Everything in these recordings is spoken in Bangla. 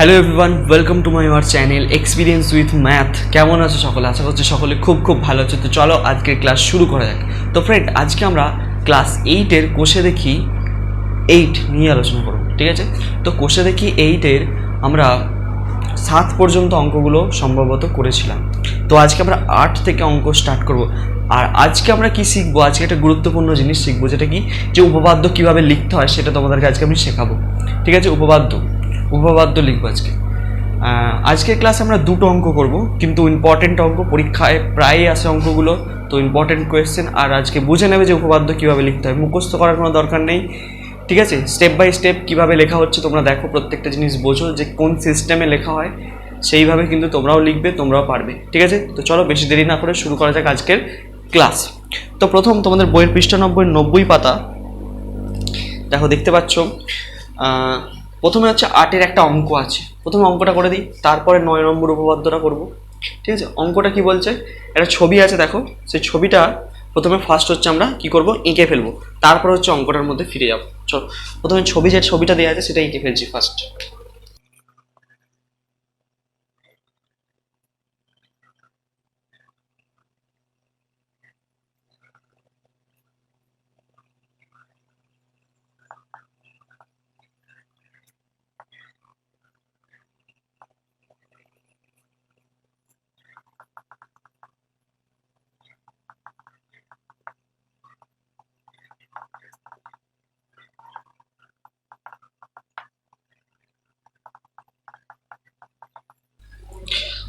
Hello everyone welcome to my our channel experience with math কেমন আছো সকলে? আশা করছি সকলে খুব খুব ভালো আছে। তো চলো আজকের ক্লাস শুরু করা যাক। তো ফ্রেন্ড আজকে আমরা ক্লাস এইটের কোষে দেখি এইট নিয়ে আলোচনা করব, ঠিক আছে? তো কোষে দেখি এইটের আমরা সাত পর্যন্ত অঙ্কগুলো সম্ভবত করেছিলাম। তো আজকে আমরা আট থেকে অঙ্ক স্টার্ট করব। আর আজকে আমরা কি শিখব? আজকে একটা গুরুত্বপূর্ণ জিনিস শিখব, যেটা কি? যে উপপাদ্য কীভাবে লিখতে হয় সেটা তোমাদেরকে আজকে আমি শেখাবো। ঠিক আছে? উপপাদ্য। উপপাদ্য লিখব আজকে। আজকের ক্লাসে আমরা দুটো অঙ্ক করব, কিন্তু ইম্পর্টেন্ট অঙ্ক, পরীক্ষায় প্রায়ই আসে অঙ্কগুলো, তো ইম্পর্টেন্ট কোয়েশ্চেন আর আজকে বুঝে নেবে যে উপপাদ্য কীভাবে লিখতে হয়। মুখস্থ করার কোনো দরকার নেই, ঠিক আছে? স্টেপ বাই স্টেপ কীভাবে লেখা হচ্ছে তোমরা দেখো, প্রত্যেকটা জিনিস বোঝো যে কোন সিস্টেমে লেখা হয়, সেইভাবে কিন্তু তোমরাও লিখবে, তোমরাও পারবে, ঠিক আছে? তো চলো বেশি দেরি না করে শুরু করা যাক আজকের ক্লাস তো প্রথম তোমাদের বইয়ের পৃষ্ঠা নব্বই পাতা। দেখো, দেখতে পাচ্ছ প্রথমে হচ্ছে আটের একটা অঙ্ক আছে। প্রথমে অঙ্কটা করে দিই, তারপরে নয় নম্বর উপপাদ্যটা করব। ঠিক আছে? অঙ্কটা কি বলছে? একটা ছবি আছে দেখো, সেই ছবিটা প্রথমে ফার্স্ট হচ্ছে আমরা কি করব? এঁকে ফেলব। তারপর হচ্ছে অঙ্কটার মধ্যে ফিরে যাব। চলো, প্রথমে ছবি যে ছবিটা দেওয়া আছে, সেটা এঁকে ফেলছি ফার্স্ট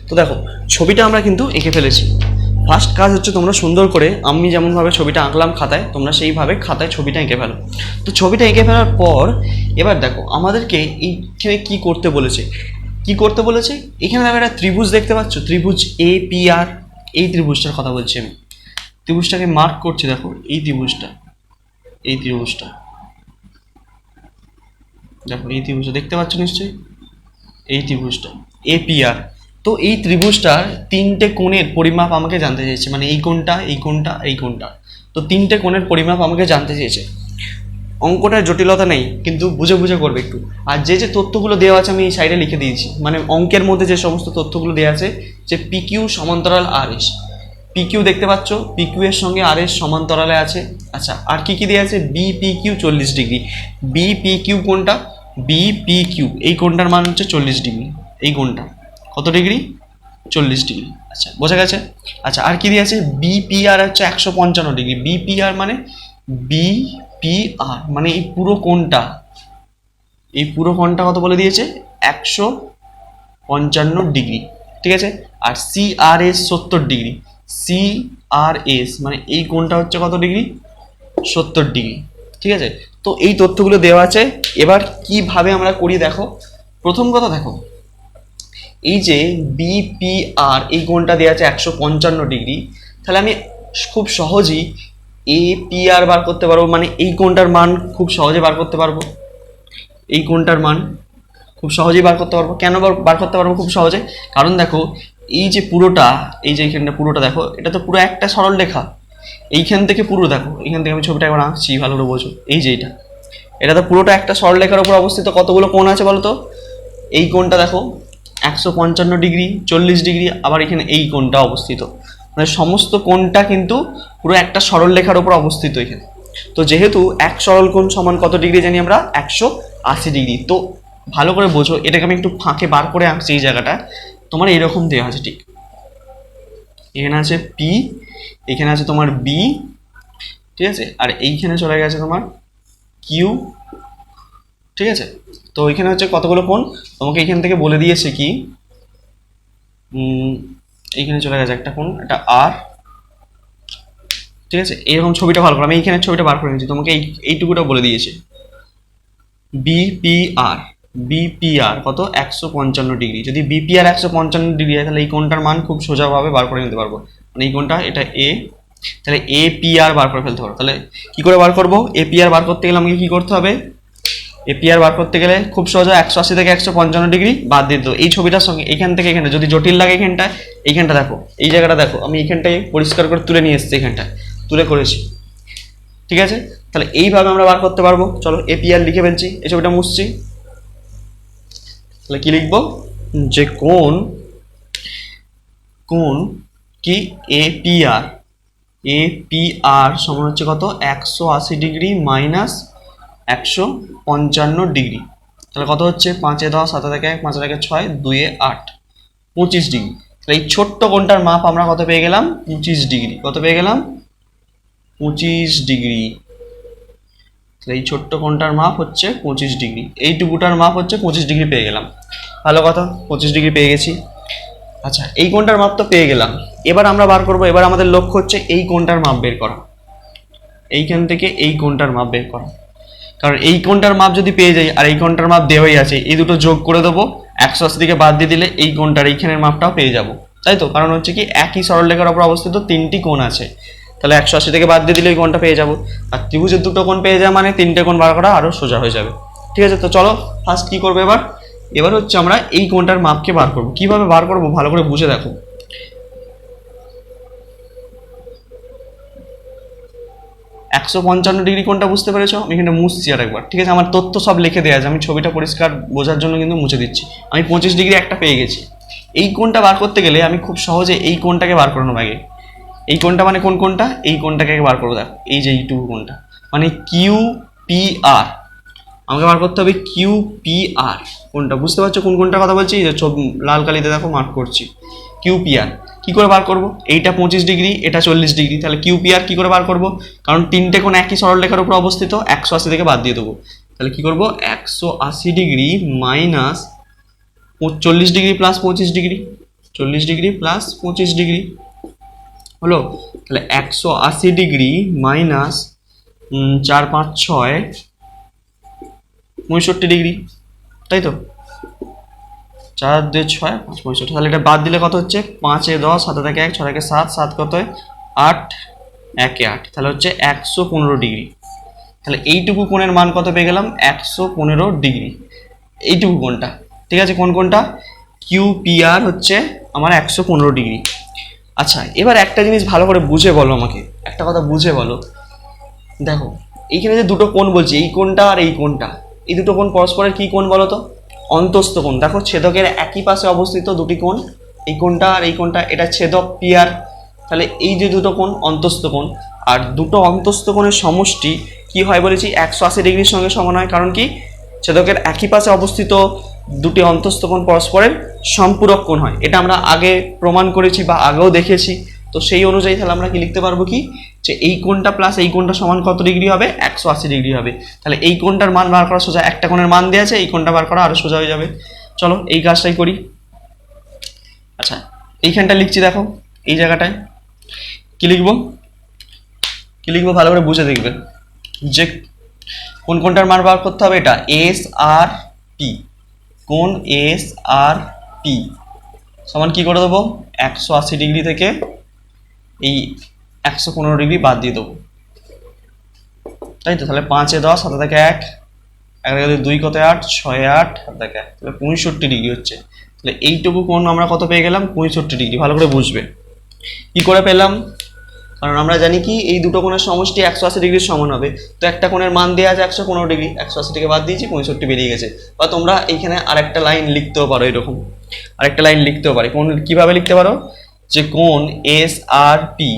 তো দেখো, ছবিটা আমরা কিন্তু এঁকে ফেলেছি। ফার্স্ট কাজ হচ্ছে তোমরা সুন্দর করে আমি যেমনভাবে ছবিটা আঁকলাম খাতায়, তোমরা সেইভাবে খাতায় ছবিটা এঁকে ফেলো। তো ছবিটা এঁকে ফেলার পর, এবার দেখো, আমাদেরকে এইখানে কি করতে বলেছে? কি করতে বলেছে? এখানে দেখো একটা ত্রিভুজ দেখতে পাচ্ছ? ত্রিভুজ এ পি আর এই ত্রিভুজটার কথা বলছি আমি। ত্রিভুজটাকে মার্ক করছি দেখো, এই ত্রিভুজটা এই ত্রিভুজটা। দেখো, এই ত্রিভুজটা দেখতে পাচ্ছ নিশ্চয়ই? এই ত্রিভুজটা এপিআর তো এই ত্রিভুজটার তিনটে কোণের পরিমাপ আমাকে জানতে চেয়েছে। মানে এই কোণটা এই কোণটা এই কোণটা। তো তিনটে কোণের পরিমাপ আমাকে জানতে চেয়েছে। অঙ্কটার জটিলতা নেই, কিন্তু বুঝে বুঝে করবে একটু। আর যে যে তথ্যগুলো দেওয়া আছে আমি এই সাইডে লিখে দিয়েছি। মানে অঙ্কের মধ্যে যে সমস্ত তথ্যগুলো দেওয়া আছে, যে পিকিউ সমান্তরাল আর এস পিকিউ দেখতে পাচ্ছ? পিকিউ এর সঙ্গে আর এস সমান্তরালে আছে। আচ্ছা আর কি কি দেওয়া আছে? বি পি কিউ চল্লিশ ডিগ্রি। বি পি কিউ কোনটা বি পি কিউ এই কোণটার মান হচ্ছে চল্লিশ ডিগ্রি। এই কোণটা। কত ডিগ্রি? চল্লিশ ডিগ্রি। আচ্ছা বোঝা গেছে? আচ্ছা আর কি দিয়ে আছে? বিপিআর হচ্ছে একশো পঞ্চান্ন ডিগ্রি। বিপিআর মানে বিপিআর মানে এই পুরো কোণটা। এই পুরো কোণটা কত বলে দিয়েছে? একশো পঞ্চান্ন ডিগ্রি। ঠিক আছে? আর সিআরএস সত্তর ডিগ্রি। সিআরএস মানে এই কোণটা হচ্ছে কত ডিগ্রি? সত্তর ডিগ্রি। ঠিক আছে? তো এই তথ্যগুলো দেওয়া আছে। এবার কীভাবে আমরা করি দেখো? প্রথম কথা দেখো এই যে বিপিআর এই কোণটা দেওয়া আছে একশো পঞ্চান্ন ডিগ্রি, তাহলে আমি খুব সহজেই এপিআর বার করতে পারব মানে এই কোণটার মান খুব সহজে বার করতে পারব। এই কোণটার মান খুব সহজেই বার করতে পারব। কেন বার- করতে পারব খুব সহজে? কারণ দেখো, এই যে পুরোটা, এই যে এইখানটা পুরোটা দেখো, এটা তো পুরো একটা সরল রেখা। এইখান থেকে পুরো দেখো, এইখান থেকে আমি ছবিটা একবার আঁকছি, ভালো করে বোঝো। এই যে এটা এটা তো পুরোটা একটা সরলরেখার উপর অবস্থিত কতগুলো কোণ আছে বলো তো এই কোণটা দেখো একশো পঞ্চান্ন ডিগ্রি, চল্লিশ ডিগ্রি, আবার এখানে এই কোণটা অবস্থিত। মানে সমস্ত কোণটা কিন্তু পুরো একটা সরল রেখার উপর অবস্থিত এখানে। তো যেহেতু এক সরল কোণ সমান কত ডিগ্রি জানি আমরা? একশো আশি ডিগ্রি। তো ভালো করে বোঝো, এটাকে আমি একটু ফাঁকে বার করে আঁকছি এই জায়গাটা। তোমার এরকম দেওয়া আছে, ঠিক। এখানে আছে পি এখানে আছে তোমার বি ঠিক আছে? আর এইখানে চলে গেছে তোমার কিউ ঠিক আছে? তো এখানে হচ্ছে কতগুলো কোণ তোমাকে এখান থেকে বলে দিয়েছে কি? এইখানে চলে গেছে একটা কোণ একটা আর ঠিক আছে? এরকম ছবিটা ভালো করে, আমি এইখানে ছবিটা বার করে নিয়েছি। তোমাকে এই, এইটুকুটা বলে দিয়েছে। বিপিআর বিপিআর কত? একশো পঞ্চান্ন ডিগ্রি। যদি বিপিআর একশো পঞ্চান্ন ডিগ্রি হয়, তাহলে এই কোণটার মান খুব সোজাভাবে বার করে নিতে পারব। মানে এই কোণটা, এটা এ তাহলে এপিআর বার করে ফেলতে পারব তাহলে কী করে বার করব? এপিআর বার করতে গেলে আমাকে কী করতে হবে? এপিআর বার করতে গেলে খুব সহজে একশো আশি থেকে একশো পঞ্চান্ন ডিগ্রি বাদ দিয়ে দেবো এই ছবিটার সঙ্গে এখান থেকে এখানটা যদি জটিল লাগে এখানটা এইখানটা দেখো। এই জায়গাটা দেখো। আমি এইখানটায় পরিষ্কার করে তুলে নিয়ে এসেছি এখানটা তুলে করেছি। ঠিক আছে? তাহলে এইভাবে আমরা বার করতে পারব। চলো এপিআর লিখে ফেলছি। এই ছবিটা মুছছি। তাহলে কি লিখব? যে কোন কোন কি এপিআর এপিআর সমান হচ্ছে কত? একশো আশি ডিগ্রি মাইনাস একশো পঞ্চান্ন ডিগ্রি। তাহলে কত হচ্ছে? পাঁচে দশ, সাত থেকে এক, পাঁচ থেকে ছয়, দুয়ে আট। পঁচিশ ডিগ্রি। তাহলে এই ছোট্ট কোনটার মাপ আমরা কত পেয়ে গেলাম? পঁচিশ ডিগ্রি। কত পেয়ে গেলাম? পঁচিশ ডিগ্রি। তাহলে এই ছোট্ট কোনটার মাপ হচ্ছে পঁচিশ ডিগ্রি। এইটুকুটার মাপ হচ্ছে পঁচিশ ডিগ্রি পেয়ে গেলাম। ভালো কথা, পঁচিশ ডিগ্রি পেয়ে গেছি। আচ্ছা এই কোনটার মাপ তো পেয়ে গেলাম। এবার আমরা বার করব। এবার আমাদের লক্ষ্য হচ্ছে এই কোনটার মাপ বের করা। এইখান থেকে এই কোনটার মাপ বের করা। কারণ এই কোনটার মাপ যদি পেয়ে যাই আর এই কোনটার মাপ দেওয়াই আছে, এই দুটো যোগ করে দেবো, একশো আশি থেকে বাদ দিয়ে দিলে এই কোনটার এইখানের মাপটাও পেয়ে যাব। তাই তো? কারণ হচ্ছে কি একই সরলরেখার উপর অবস্থিত তিনটি কোণ আছে। তাহলে একশো আশি থেকে বাদ দিয়ে দিলে এই কোণটা পেয়ে যাব। আর ত্রিভুজের দুটো কোণ পেয়ে যাওয়া মানে তিনটে কোণ বার করা আরও সোজা হয়ে যাবে। ঠিক আছে? তো চলো ফার্স্ট কী করব এবার? এবার হচ্ছে আমরা এই কোণটার মাপকে বার করব। কীভাবে বার করব? ভালো করে বুঝে দেখো। একশো পঞ্চান্ন ডিগ্রি কোনটা বুঝতে পেরেছ? আমি এখানে মুছছি আর একবার ঠিক আছে, আমার তথ্য সব লিখে দেওয়া আছে। আমি ছবিটা পরিষ্কার বোঝার জন্য কিন্তু মুছে দিচ্ছি। আমি পঁচিশ ডিগ্রি একটা পেয়ে গেছি। এই কোণটা বার করতে গেলে আমি খুব সহজে এই কোণটাকে বার করে নেব আগে। এই কোণটা মানে কোন কোণটা এই কোণটাকে আগে বার করব, দেখো। এই যে এইটুকু কোণটা মানে কিউ পি আর। আমাকে বার করতে হবে কিউ পি আর। কোনটা? বুঝতে পারছ কোন কোনটা কথা বলছি? যে ছবি, লাল কালিতে দেখো মার্ক করছি। কিউ পি আর। কী করে বার করব? এইটা পঁচিশ ডিগ্রি, এটা চল্লিশ ডিগ্রি। তাহলে কিউপিআর কী করে বার করব? কারণ তিনটে কোণ একই সরল সরলরেখার উপর অবস্থিত, একশো আশি থেকে বাদ দিয়ে দেবো। তাহলে কী করব? একশো আশি ডিগ্রি মাইনাস চল্লিশ ডিগ্রি প্লাস পঁচিশ ডিগ্রি। চল্লিশ ডিগ্রি প্লাস পঁচিশ ডিগ্রি। হলো? তাহলে একশো আশি ডিগ্রি মাইনাস চার, পাঁচ, ছয়, পঁয়ষট্টি ডিগ্রি। তাই তো? চার দুই ছয়, পাঁচ পঁয়ষট্টি। তাহলে এটা বাদ দিলে কত হচ্ছে? পাঁচে দশ, সাত থেকে এক, ছয় সাত সাত কত আট, একে আট। তাহলে হচ্ছে একশো পনেরো ডিগ্রি। তাহলে এইটুকু কোণের মান কত পেয়ে গেলাম? একশো পনেরো ডিগ্রি। এইটুকু কোণটা। ঠিক আছে, কোন কোনটা কিউ আর হচ্ছে আমার একশো পনেরো ডিগ্রি। আচ্ছা এবার একটা জিনিস ভালো করে বুঝে বলো আমাকে। একটা কথা বুঝে বলো। দেখো, এইখানে যে দুটো কোণ বলছি, এই কোণটা আর এই কোণটা, এই দুটো কোণ পরস্পরের কি কোণ বলো তো? অন্তস্থ কোণ। দেখো ছেদকের একই পাশে অবস্থিত দুটি কোণ। এই কোণটা আর এই কোণটা, এটা ছেদক পিয়ার। তাহলে এই যে দুটো কোণ, অন্তস্থ কোণ। আর দুটো অন্তস্থ কোণের সমষ্টি কি হয় বলেছি? একশো আশি ডিগ্রির সঙ্গে সমান হয়। কারণ কি? ছেদকের একই পাশে অবস্থিত দুটি অন্তস্থ কোণ পরস্পরের সম্পূরক কোণ হয়। এটা আমরা আগে প্রমাণ করেছি বা আগেও দেখেছি। তো সেই অনুযায়ী তাহলে আমরা কি লিখতে পারব কি? যে এই কোণটা প্লাস এই কোণটা সমান কত ডিগ্রি হবে? একশো আশি ডিগ্রি হবে। তাহলে এই কোণটার মান বার করা সোজা একটা কোণের মান দেওয়া আছে, এই কোণটা বার করা আরও সোজা হয়ে যাবে। চলো এই কাজটাই করি। আচ্ছা এইখানটা লিখছি দেখো, এই জায়গাটায়। কি লিখব? কি লিখব? ভালো করে বুঝে দেখবে। যে কোন কোনটার মান বার করতে হবে এটা? এস আর পি কোন এস আর পি সমান কি করে দেবো? একশো আশি ডিগ্রি থেকে এই একশো পনেরো ডিগ্রি বাদ দিয়ে দেবো। তাই তো? তাহলে পাঁচে দশ হাতে থেকে এক এক দুই কত আট, ছয় আট হাতে থেকে এক। তাহলে পঁয়ষট্টি ডিগ্রি হচ্ছে। তাহলে এইটুকু কোণ আমরা কত পেয়ে গেলাম? পঁয়ষট্টি ডিগ্রি। ভালো করে বুঝবে। কি করে পেলাম? কারণ আমরা জানি কি, এই দুটো কোণের সমষ্টি একশো আশি ডিগ্রির সমান হবে। তো একটা কোণের মান দেওয়া আছে একশো পনেরো ডিগ্রি। একশো আশি থেকে বাদ দিয়েছি, পঁয়ষট্টি বেরিয়ে গেছে। বা তোমরা এইখানে আরেকটা লাইন লিখতেও পারো এরকম। আরেকটা লাইন লিখতেও পারি। কোন কীভাবে লিখতে পারো? যে কোন এস আর পি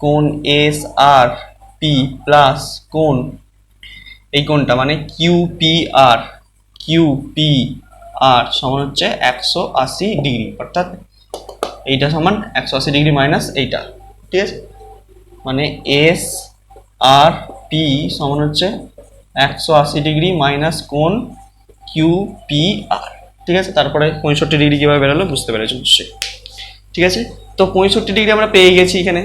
কোন এস আর পি প্লাস কোন, এই কোনটা মানে Q P R Q P R সমান হচ্ছে একশো আশি ডিগ্রি, অর্থাৎ এইটা সমান একশো আশি ডিগ্রি মাইনাস এইটা, ঠিক আছে? মানে এস আর পি সমান হচ্ছে একশো আশি ডিগ্রি মাইনাস কোন কিউ পি আর ঠিক আছে? তারপরে পঁয়ষট্টি ডিগ্রি কীভাবে বেরোলো বুঝতে পেরেছ নিশ্চয়ই? ঠিক আছে? তো পঁয়ষট্টি ডিগ্রি আমরা পেয়ে গেছি এখানে।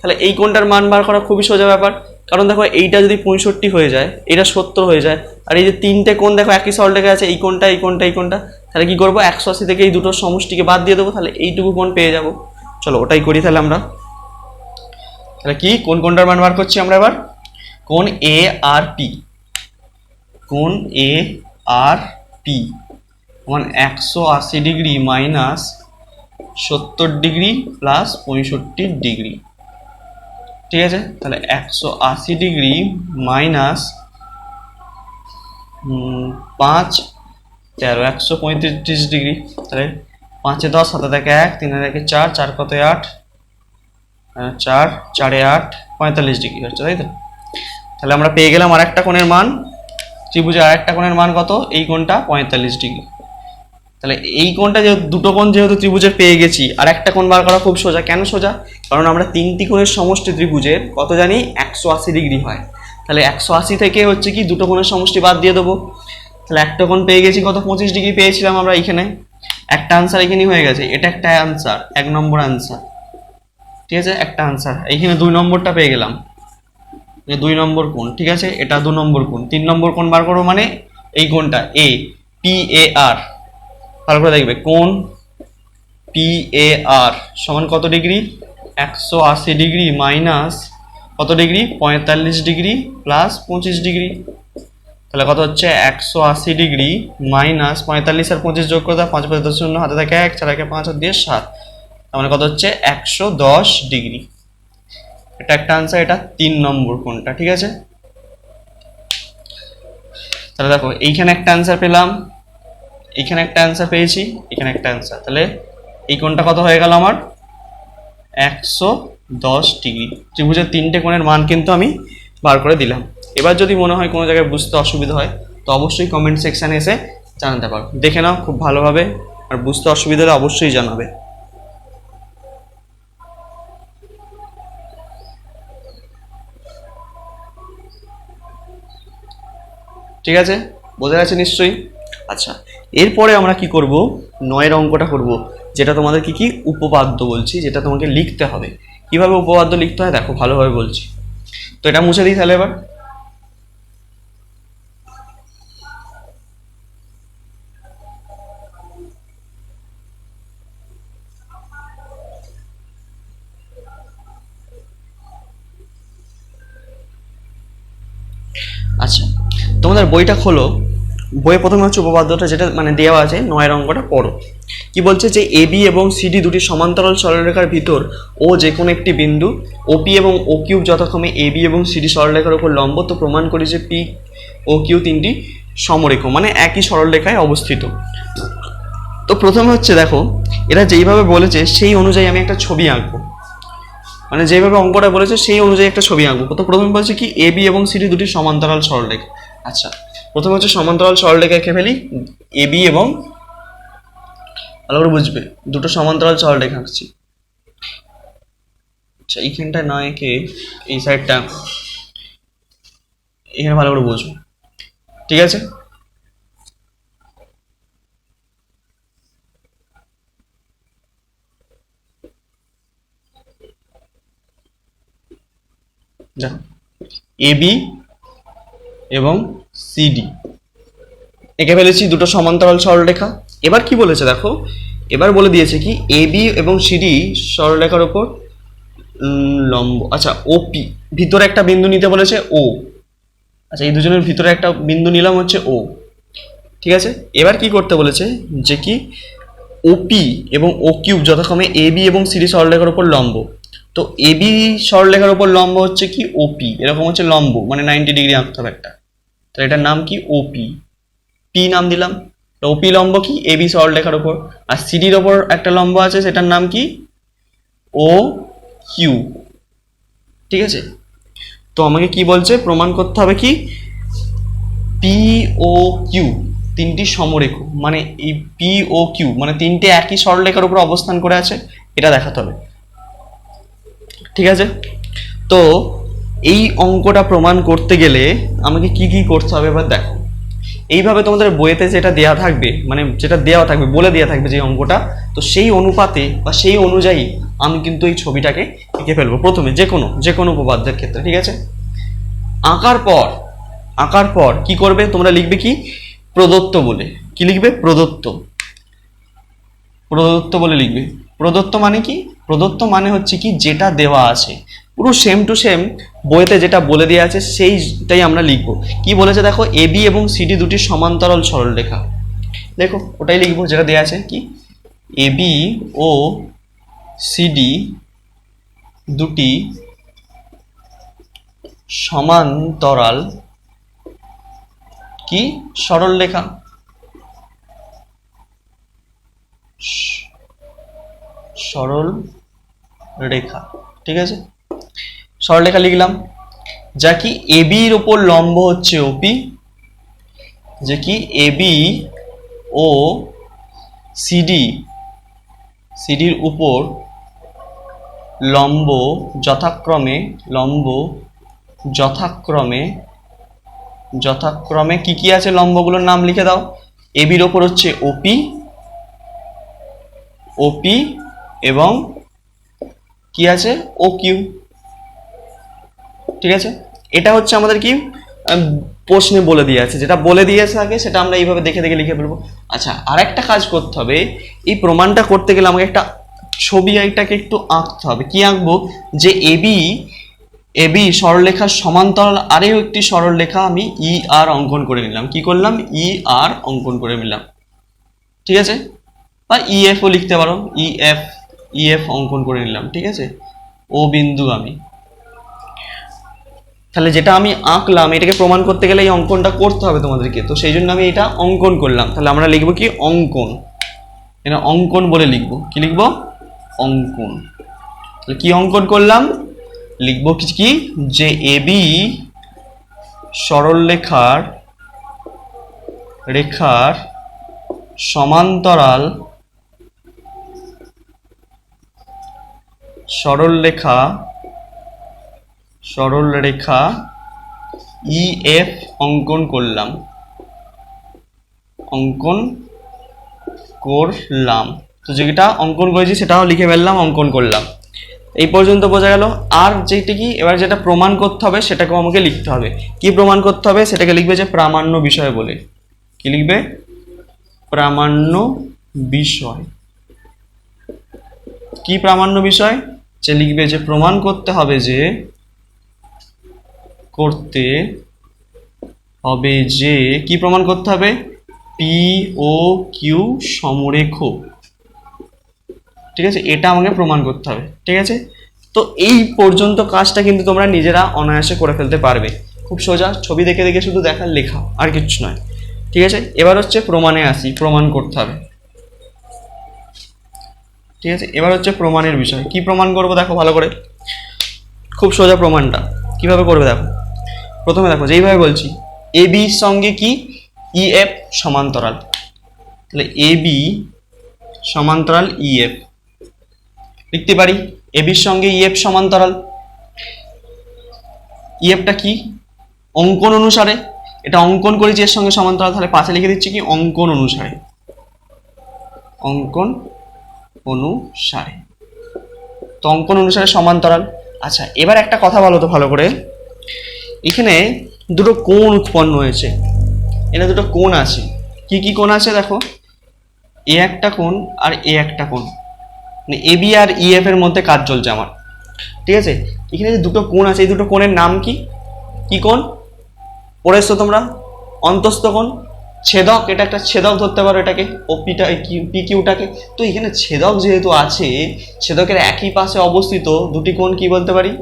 তাহলে এই কোনটার মান বার করা খুবই সোজা ব্যাপার। কারণ দেখো, এইটা যদি পঁয়ষট্টি হয়ে যায়, এটা সত্তর হয়ে যায়। আর এই যে তিনটে কোণ দেখো, একই সল লেগে আছে, এই কোনটা এই কোনটা এই কোনটা তাহলে কী করব? একশো আশি থেকে এই দুটো সমষ্টিকে বাদ দিয়ে দেবো, তাহলে এইটুকু কোণ পেয়ে যাব। চলো, ওটাই করি তাহলে আমরা। তাহলে কি? কোন কোনটার মান বার করছি আমরা এবার? কোন এ আর পি কোন এ আর পি একশো আশি ডিগ্রি মাইনাস সত্তর ডিগ্রি প্লাস পঁয়ষট্টি ডিগ্রি। ঠিক আছে? তাহলে একশো আশি ডিগ্রি মাইনাস পাঁচ, তেরো, একশো পঁয়ত্রিশ ডিগ্রি। তাহলে পাঁচে দশ, সাতে থেকে এক, তিনে থেকে চার চার কত আট চার, চারে আট, পঁয়তাল্লিশ ডিগ্রি হচ্ছে, তাই তো? তাহলে আমরা পেয়ে গেলাম আর একটা কোণের মান। ত্রিভুজের আর একটা কোণের মান কত? এই কোণটা পঁয়তাল্লিশ ডিগ্রি। তাহলে এই কোণটা যেহেতু দুটো কোণ যেহেতু ত্রিভুজের পেয়ে গেছি, আর একটা কোণ বার করা খুব সোজা। কেন সোজা? কারণ আমরা তিনটি কোণের সমষ্টি ত্রিভুজের কত জানি? একশো আশি ডিগ্রি হয়। তাহলে একশো আশি থেকে হচ্ছে কি দুটো কোণের সমষ্টি বাদ দিয়ে দেবো। তাহলে একটা কোণ পেয়ে গেছি কত? পঁচিশ ডিগ্রি পেয়েছিলাম আমরা এখানে। একটা আনসার এখানেই হয়ে গেছে। এটা একটা আনসার এক নম্বর আনসার ঠিক আছে? একটা আনসার এইখানে দুই নম্বরটা পেয়ে গেলাম। যে দুই নম্বর কোণ, ঠিক আছে? এটা দু নম্বর কোণ। তিন নম্বর কোণ বার করব মানে এই কোণটা এ পি এ আর ভালো করে দেখবে কোন পি এ আর সমান কত ডিগ্রি? একশো আশি ডিগ্রি মাইনাস কত ডিগ্রি? পঁয়তাল্লিশ ডিগ্রি প্লাস পঁচিশ ডিগ্রি। তাহলে কত হচ্ছে? একশো আশি ডিগ্রি মাইনাস পঁয়তাল্লিশ আর পঁচিশ যোগ করে পাঁচ পাঁচ দশ শূন্য, হাতে থাকে এক, চার একে পাঁচ আর দিয়ে সাত। তার মানে কত হচ্ছে? একশো দশ ডিগ্রি। এটা একটা আনসার এটা তিন নম্বর কোনটা ঠিক আছে? তাহলে দেখো, এইখানে একটা অ্যান্সার পেলাম। এইখানে একটা অ্যান্সার পেয়েছি, এখানে একটা অ্যান্সার তাহলে এই কোণটা কত হয়ে গেল আমার? একশো দশ ডিগ্রি। ত্রিভুজের তিনটে কোণের মান কিন্তু আমি বার করে দিলাম। এবার যদি মনে হয় কোনো জায়গায় বুঝতে অসুবিধা হয়, তো অবশ্যই কমেন্ট সেকশানে এসে জানাতে পারো। দেখে নাও খুব ভালোভাবে, আর বুঝতে অসুবিধা হলে অবশ্যই জানাবে। ঠিক আছে? বোঝা গেছে নিশ্চয়ই? আচ্ছা এরপরে আমরা কি করব? নয়ের অঙ্কটা করব, যেটা তোমাদের কি কি? উপপাদ্য বলছি, যেটা তোমাকে লিখতে হবে। কীভাবে উপপাদ্য লিখতে হয়? দেখো, ভালোভাবে বলছি। তো এটা মুছে দিই তাহলে এবার। আচ্ছা তোমাদের বইটা খোলো। বইয়ে প্রথমে হচ্ছে উপপাদ্যটা যেটা মানে দেওয়া আছে, নয়ের অঙ্কটা পড়ো। কি বলছে যে এ, বি এবং সিডি দুটি সমান্তরাল সরলরেখার ভিতর ও যে কোনো একটি বিন্দু ওপি এবং ও কিউব যথাক্রমে বি এবং সিডি সরলরেখার উপর লম্ব তো প্রমাণ করি যে পি, ও, কিউ তিনটি সমরেখ মানে একই সরলরেখায় অবস্থিত। তো প্রথমে হচ্ছে দেখো, এরা যেইভাবে বলেছে সেই অনুযায়ী আমি একটা ছবি আঁকবো। মানে যেভাবে অঙ্কটা বলেছে সেই অনুযায়ী একটা ছবি আঁকবো। তো প্রথমে বলছে কি, এ, বি এবং সিডি দুটি সমান্তরাল সরলরেখা। আচ্ছা প্রথমে হচ্ছে সমান্তরাল সরলরেখা এঁকে ফেলি বি এবং ভালো করে বুঝবে, দুটো সমান্তরাল সরলরেখা আঁকছি। আচ্ছা এইখানটায় না এঁকে এই সাইডটা এখানে ভালো করে বুঝব। ঠিক আছে? দেখো এ, বি এবং সিডি এঁকে ফেলেছি দুটো সমান্তরাল সরলরেখা। এবার কি বলেছে দেখো? এবার বলে দিয়েছে কি এবি এবং সিডি সরলরেখার ওপর লম্ব। আচ্ছা ওপি ভিতরে একটা বিন্দু নিতে বলেছে ও আচ্ছা এই দুজনের ভিতরে একটা বিন্দু নিলাম হচ্ছে ও ঠিক আছে? এবার কি করতে বলেছে? যে কি ওপি এবং ও কিউব যথাক্রমে এ বি এবং সিডি সরলরেখার উপর লম্ব। তো এবি সরলরেখার উপর লম্ব হচ্ছে কি ওপি এরকম হচ্ছে লম্ব মানে নাইনটি ডিগ্রি আঁকতে হবে একটা। তাহলে এটার নাম কি? ওপি পি নাম দিলাম। ওপি লম্ব কি? এ বি সরলরেখার উপর। আর সিডির ওপর একটা লম্ব আছে, সেটার নাম কি? ও কিউ ঠিক আছে? তো আমাকে কি বলছে? প্রমাণ করতে হবে কি? পি ও কিউ তিনটি সমরেখ। মানে এই পি ও কিউ মানে তিনটে একই সরলরেখার উপর অবস্থান করে আছে, এটা দেখাতে হবে। ঠিক আছে? তো এই অঙ্কটা প্রমাণ করতে গেলে আমাকে কি কি করতে হবে এবার দেখো। এইভাবে তোমাদের বইয়েতে যেটা দেওয়া থাকবে মানে যেটা দেওয়া থাকবে, বলে দেওয়া থাকবে যে অঙ্কটা, তো সেই অনুপাতে বা সেই অনুযায়ী আমি কিন্তু এই ছবিটাকে এঁকে ফেলব প্রথমে, যে কোনো যে কোনো উপপাদ্যের ক্ষেত্রে, ঠিক আছে? আঁকার পর আঁকার পর কি করবে? তোমরা লিখবে কি? প্রদত্ত বলে। কি লিখবে? প্রদত্ত। প্রদত্ত বলে লিখবে। প্রদত্ত মানে কি? প্রদত্ত মানে হচ্ছে কি? যেটা দেওয়া আছে। পুরো সেম টু সেম বইতে যেটা বলে দেওয়া আছে, সেইটাই আমরা লিখব। কি বলেছে দেখো? এবি এবং সিডি দুটি সমান্তরাল সরল রেখা দেখো, ওটাই লিখব যেটা দেওয়া আছে কি? এবি ও সিডি দুটি সমান্তরাল কি? সরল রেখা সরল রেখা ঠিক আছে? সরলরেখা লিখলাম, যা কি এবির ওপর লম্ব হচ্ছে ওপি যে কি এবি ও সিডি সিডির উপর লম্ব যথাক্রমে লম্ব যথাক্রমে যথাক্রমে কি কি আছে লম্বগুলোর নাম লিখে দাও এবির ওপর হচ্ছে ওপি ওপি এবং কি আছে ও কিউ। ঠিক আছে? এটা হচ্ছে আমাদের কি? প্রশ্নে বলে দিয়ে আছে। যেটা বলে দিয়েছে আগে, সেটা আমরা এইভাবে দেখে দেখে লিখে ফেলব। আচ্ছা আর একটা কাজ করতে হবে। এই প্রমাণটা করতে গেলে আমাকে একটা ছবি এইটাকে একটু আঁকতে হবে। কি আঁকবো? যে এবি এবি সরলরেখার সমান্তরাল আরেও একটি সরলরেখা আমি ই আর অঙ্কন করে নিলাম। কি করলাম? ই আর অঙ্কন করে নিলাম। ঠিক আছে? বা ইএফও লিখতে পারো। ইএফ ইএফ অঙ্কন করে নিলাম। ঠিক আছে? ও বিন্দু আমি। তাহলে যেটা আমি আঁকলাম, এটাকে প্রমাণ করতে গেলে এই অঙ্কনটা করতে হবে তোমাদেরকে। তো সেই জন্য আমি এটা অঙ্কন করলাম। তাহলে আমরা লিখব কি? অঙ্কন। এটা অঙ্কন বলে লিখব। কি লিখব? অঙ্কন। তাহলে কি অঙ্কন করলাম? লিখব কি কি? যে এবি সরলরেখার রেখার সমান্তরাল সরলরেখা সরল রেখা ইএফ অঙ্কন করলাম। অঙ্কন করলাম। তো যেটা অঙ্কন করেছি সেটাও লিখে ফেললাম, অঙ্কন করলাম। এই পর্যন্ত বোঝা গেল। আর যেটা কি, এবার যেটা প্রমাণ করতে হবে সেটাকেও আমাকে লিখতে হবে। কি প্রমাণ করতে হবে? সেটাকে লিখবে যে প্রামাণ্য বিষয় বলে। কি লিখবে? প্রামাণ্য বিষয়। কি প্রামাণ্য বিষয়? যে লিখবে যে প্রমাণ করতে হবে যে করতে হবে যে, কি প্রমাণ করতে হবে? পি, ও, কিউ সমরেখ। ঠিক আছে? এটা আমাকে প্রমাণ করতে হবে। ঠিক আছে? তো এই পর্যন্ত কাজটা কিন্তু তোমরা নিজেরা অনায়াসে করে ফেলতে পারবে। খুব সোজা, ছবি দেখে দেখে শুধু দেখার লেখা, আর কিচ্ছু নয়। ঠিক আছে? এবার হচ্ছে প্রমাণে আসি, প্রমাণ করতে হবে। ঠিক আছে? এবার হচ্ছে প্রমাণের বিষয়। কি প্রমাণ করব? দেখো ভালো করে। খুব সোজা প্রমাণটা। কীভাবে করবে? দেখো। প্রথমে দেখো যেইভাবে বলছি, এ বির সঙ্গে কি? ইএফ সমান্তরাল। তাহলে এ বি সমান্তরাল ইএফ লিখতে পারি, এ বির সঙ্গে ইএফ সমান্তরাল। ইএফটা কি? অঙ্কন অনুসারে। এটা অঙ্কন করেছি এর সঙ্গে সমান্তরাল, তাহলে পাশে লিখে দিচ্ছি কি? অঙ্কন অনুসারে। অঙ্কন অনুসারে। তো অঙ্কন অনুসারে সমান্তরাল। আচ্ছা এবার একটা কথা বলো তো ভালো করে। এখানে দুটো কোণ উৎপন্ন হয়েছে। এখানে দুটো কোণ আছে। কি কি কোণ আছে দেখো? এ একটা কোণ আর এ একটা কোণ। মানে এ, বি আর ইএফ এর মধ্যে কাজ চলছে আমার। ঠিক আছে? এখানে যে দুটো কোণ আছে, এই দুটো কোণের নাম কি? কি কোণ? পড়েছো তোমরা? অন্তস্থ কোণ। ছেদক, এটা একটা ছেদক ধরতে পারো এটাকে। ও পিটা পি কিউটাকে তো এখানে ছেদক যেহেতু আছে, ছেদকের একই পাশে অবস্থিত দুটি কোণ কি বলতে পারি?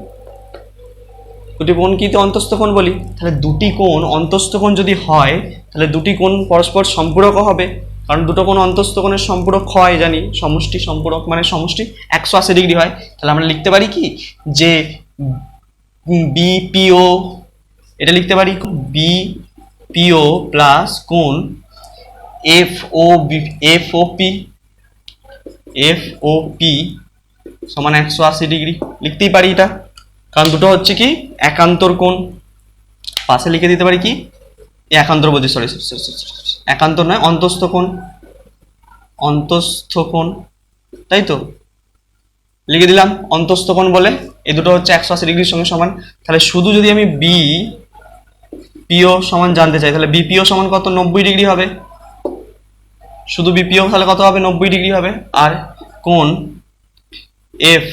দুটি কোণ কি তো অন্তস্থ কোণ বলি? তাহলে দুটি কোণ অন্তস্থ কোণ যদি হয়, তাহলে দুটি কোণ পরস্পর সম্পূরক হবে। কারণ দুটো কোণ অন্তস্থ কোণের সম্পূরক হয়, জানি। সমষ্টি সম্পূরক মানে সমষ্টি একশো আশি ডিগ্রি হয়। তাহলে আমরা লিখতে পারি কি? যে বিপিও এটা লিখতে পারি বি পিও প্লাস কোণ F O F O P F O P সমান একশো আশি ডিগ্রি। লিখতেই পারি এটা। কারণ দুটো হচ্ছে কি? একান্তর কোণ। পাশে লিখে দিতে পারি কি? একান্তর বলছি সরি একান্তর নয়, অন্তস্থ কোণ। অন্তস্থ কোণ, তাই তো? লিখে দিলাম, অন্তস্থ কোণ বলে। এই দুটো হচ্ছে একশো আশি ডিগ্রির সঙ্গে সমান। তাহলে শুধু যদি আমি বি পিও সমান জানতে চাই, তাহলে বিপিও সমান কত? নব্বই ডিগ্রি হবে। শুধু বিপিও তাহলে কত হবে? নব্বই ডিগ্রি হবে। আর কোন এফ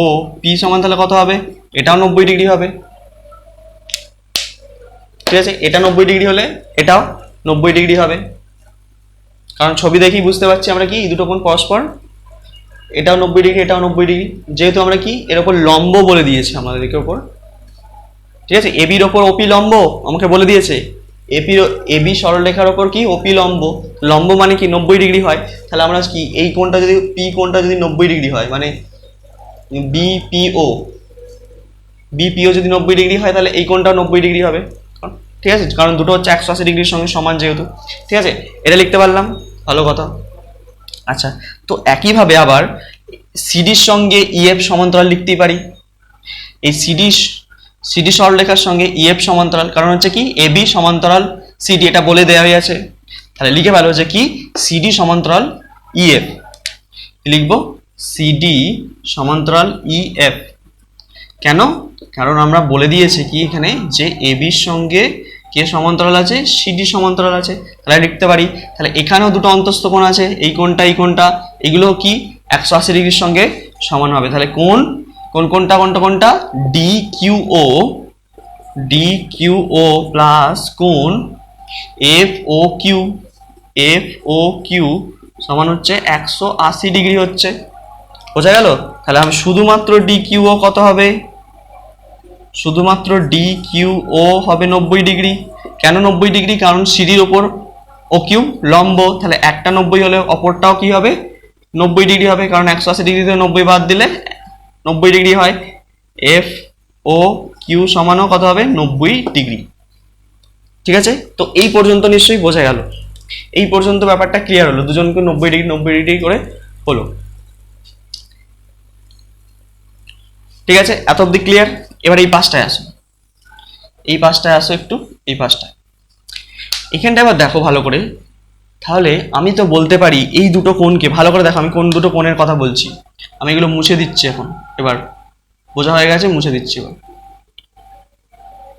ও পি সমান তাহলে কত হবে? এটাও নব্বই ডিগ্রি হবে। ঠিক আছে? এটা নব্বই ডিগ্রি হলে এটাও নব্বই ডিগ্রি হবে। কারণ ছবি দেখেই বুঝতে পারছি আমরা কি? দুটো কোণ পরস্পর। এটাও নব্বই ডিগ্রি, এটাও নব্বই ডিগ্রি। যেহেতু আমরা কি? এর ওপর লম্ব বলে দিয়েছি আমাদেরকে ওপর। ঠিক আছে? এবির ওপর ওপি লম্ব, আমাকে বলে দিয়েছে। এপি এবি সরলরেখার ওপর কি? ওপি লম্ব। লম্ব মানে কি? নব্বই ডিগ্রি হয়। তাহলে আমরা কি? এই কোণটা যদি, পি কোণটা যদি নব্বই ডিগ্রি হয় মানে বিপিও বিপিও যদি নব্বই ডিগ্রি হয়, তাহলে এই কোণটাও নব্বই ডিগ্রি হবে। ঠিক আছে? কারণ দুটো হচ্ছে একশো আশি ডিগ্রির সঙ্গে সমান যেহেতু। ঠিক আছে? এটা লিখতে পারলাম? ভালো কথা। আচ্ছা তো একইভাবে আবার সিডির সঙ্গে ইএফ সমান্তরাল লিখতেই পারি। এই সিডি সিডি সরলরেখার সঙ্গে ইএফ সমান্তরাল, কারণ হচ্ছে কি? এবি সমান্তরাল সিডি এটা বলে দেওয়া হয়ে আছে তাহলে লিখে ভালো যে কি? সিডি সমান্তরাল ইএফ লিখব সিডি সমান্তরাল ইএফ কেন? কারণ আমরা বলে দিয়েছি কি এখানে যে এবির সঙ্গে কে সমান্তরাল আছে? সিডি সমান্তরাল আছে। তাহলে লিখতে পারি। তাহলে এখানেও দুটো অন্তস্থ কোণ আছে। এই কোণটা এই কোণটা, এগুলো কি? একশো আশি ডিগ্রির সঙ্গে সমান হবে। তাহলে কোণ কোন কোনটা কোনটা কোনটা D Q O D Q O plus কোণ F O Q, F O Q সমান হচ্ছে একশো আশি ডিগ্রি হচ্ছে। বোঝা গেল? তাহলে আমি শুধুমাত্র ডি কিউ ও কত হবে? শুধুমাত্র ডি কিউ ও হবে নব্বই ডিগ্রি। কেন নব্বই ডিগ্রি? কারণ সিঁড়ির ওপর ও কিউ লম্ব। তাহলে একটা নব্বই হলে অপরটাও কি হবে? নব্বই ডিগ্রি হবে। কারণ একশো আশি ডিগ্রি থেকে নব্বই বাদ দিলে নব্বই ডিগ্রি হয়। এফ ও কিউ সমানও কত হবে? নব্বই ডিগ্রি। ঠিক আছে? তো এই পর্যন্ত নিশ্চয়ই বোঝা গেল। এই পর্যন্ত ব্যাপারটা ক্লিয়ার হলো। দুজনকে নব্বই ডিগ্রি নব্বই ডিগ্রি করে হলো। ঠিক আছে? এত অব্দি ক্লিয়ার এবার এই পাঁচটায় আসো। এই পাঁচটায় আসো একটু, এই পাঁচটায় এখানটা এবার দেখো ভালো করে। তাহলে আমি তো বলতে পারি এই দুটো কোণকে, ভালো করে দেখো আমি কোন দুটো কোণের কথা বলছি। আমি এগুলো মুছে দিচ্ছি এখন, এবার বোঝা হয়ে গেছে, মুছে দিচ্ছি এবার।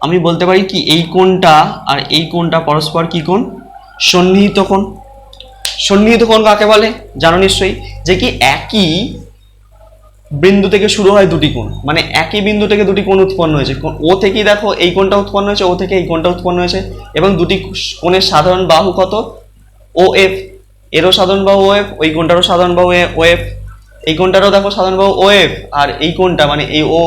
আমি বলতে পারি কি, এই কোণটা আর এই কোণটা পরস্পর কি কোণ? সন্নিহিত কোণ। সন্নিহিত কোণ কাকে বলে? জানো নিশ্চয়ই? যে কি একই বিন্দু থেকে শুরু হয় দুটি কোণ। মানে একই বিন্দু থেকে দুটি কোণ উৎপন্ন হয়েছে। ও থেকেই দেখো এই কোণটা উৎপন্ন হয়েছে, ও থেকে এই কোণটা উৎপন্ন হয়েছে এবং দুটি কোণের সাধারণ বাহু কত? O F. এরও সাধারণ বাহু ও এফ, ওই কোণটারও সাধারণ বাহু ও এফ। এই কোণটারও দেখো সাধারণ বাহু ও এফ। আর এই কোণটা মানে এই ও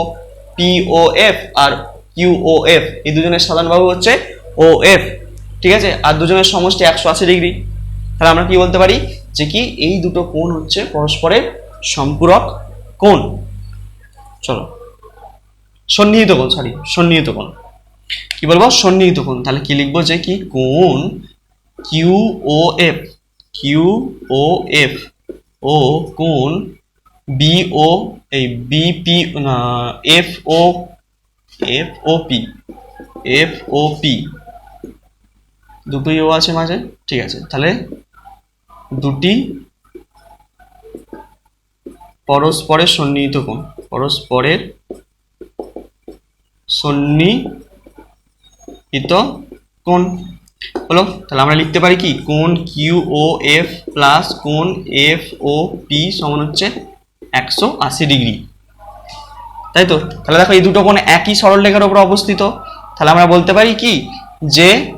পি ও এফ আর কিউ ও এফ। এই দুজনের সাধারণ বাহু হচ্ছে ও এফ। ঠিক আছে? আর দুজনের সমষ্টি একশো আশি ডিগ্রি। তাহলে আমরা কি বলতে পারি? যে কি? এই দুটো কোণ হচ্ছে পরস্পরের সম্পূরক কোণ চলো। সন্নিহিত কোণ সরি সন্নিহিত কোণ। কি বলব? সন্নিহিত কোণ। তাহলে কি লিখব যে কি? কোণ, Q O F, Q O F, ও কোণ, বি ও, এই BP F O F O P, F O P. দুটোই ও আছে মাঝে? ঠিক আছে। তাহলে দুটি পরস্পরের সন্নিহিত কোণ। পরস্পরের সন্নিহিত কোণ। হলো, তাহলে আমরা লিখতে পারি কি? কোণ কিউ ও এফ প্লাস কোণ এফ ও পি সমান হচ্ছে একশো আশি ডিগ্রি। তাই তো? তাহলে দেখো, এই দুটো কোণ একই সরলরেখার উপর অবস্থিত। তাহলে আমরা বলতে পারি কি? যে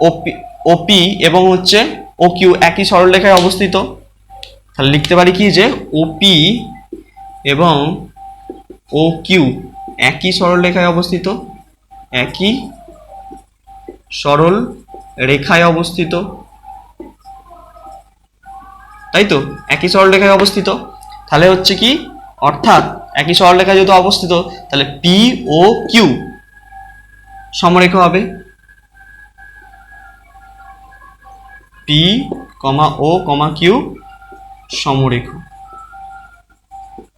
ওপি ওপি এবং হচ্ছে ও কিউ একই সরলরেখায় অবস্থিত। তাহলে লিখতে পারি কি যে ওপি এবং ও কিউ একই সরলরেখায় অবস্থিত, একই সরল রেখায় অবস্থিত। তাই তো? একই সরলরেখায় অবস্থিত। তাহলে হচ্ছে কি? অর্থাৎ একই সরলরেখায় যেহেতু অবস্থিত, তাহলে পি ও কিউ সমরেখা হবে। পি কমা ও কমা কিউ সমরেখ।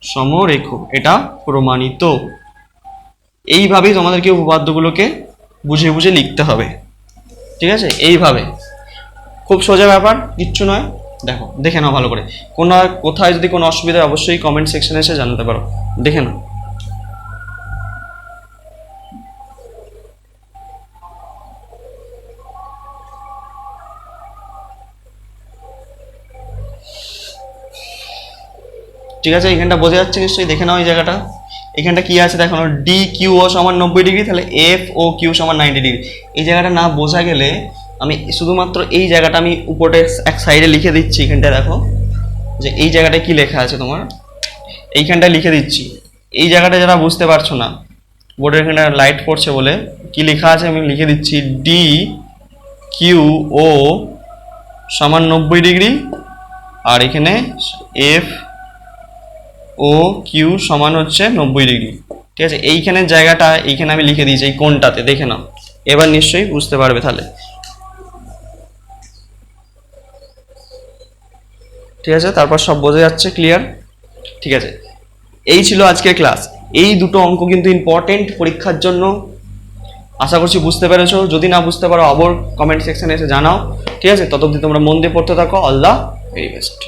সমরেখ, এটা প্রমাণিত। এইভাবেই তোমাদেরকে উপপাদ্যগুলোকে বুঝে বুঝে লিখতে হবে। ঠিক আছে? এইভাবে। খুব সোজা ব্যাপার, কিচ্ছু নয়। দেখো, দেখে নাও ভালো করে। কোনো কোথায় যদি কোনো অসুবিধা অবশ্যই কমেন্ট সেকশনে এসে জানাতে পারো। দেখে নাও। ঠিক আছে, এখানটা বোঝা যাচ্ছে নিশ্চয়ই, দেখে নাও এই জায়গাটা। এখানটা কি আছে দেখো ডি কিউ ও সমান নব্বই ডিগ্রি, তাহলে এফ ও কিউ সমান নাইনটি ডিগ্রি। এই জায়গাটা না বোঝা গেলে আমি শুধুমাত্র এই জায়গাটা আমি উপরে এক সাইডে লিখে দিচ্ছি, এখানটা দেখো, যে এই জায়গাটায় কি লেখা আছে তোমার? এইখানটায় লিখে দিচ্ছি। এই জায়গাটা যারা বুঝতে পারছ না, বোর্ডের এখানে লাইট পড়ছে বলে, কি লেখা আছে আমি লিখে দিচ্ছি ডি কিউ ও সমান নব্বই ডিগ্রি, আর এখানে এফ ও কিউ সমান হচ্ছে নব্বই ডিগ্রি। ঠিক আছে এইখানের জায়গাটা, এইখানে আমি লিখে দিয়েছি, এই কোনটাতে দেখে নাও। এবার নিশ্চয়ই বুঝতে পারবে তাহলে। ঠিক আছে, তারপর সব বোঝা যাচ্ছে ক্লিয়ার ঠিক আছে। এই ছিল আজকের ক্লাস এই দুটো অঙ্ক কিন্তু ইম্পর্টেন্ট পরীক্ষার জন্য। আশা করছি বুঝতে পেরেছ। যদি না বুঝতে পারো আবার কমেন্ট সেকশনে এসে জানাও। ঠিক আছে, ততদিন তোমরা মন দিয়ে পড়তে থাকো। আল্লাহ ভেরি বেস্ট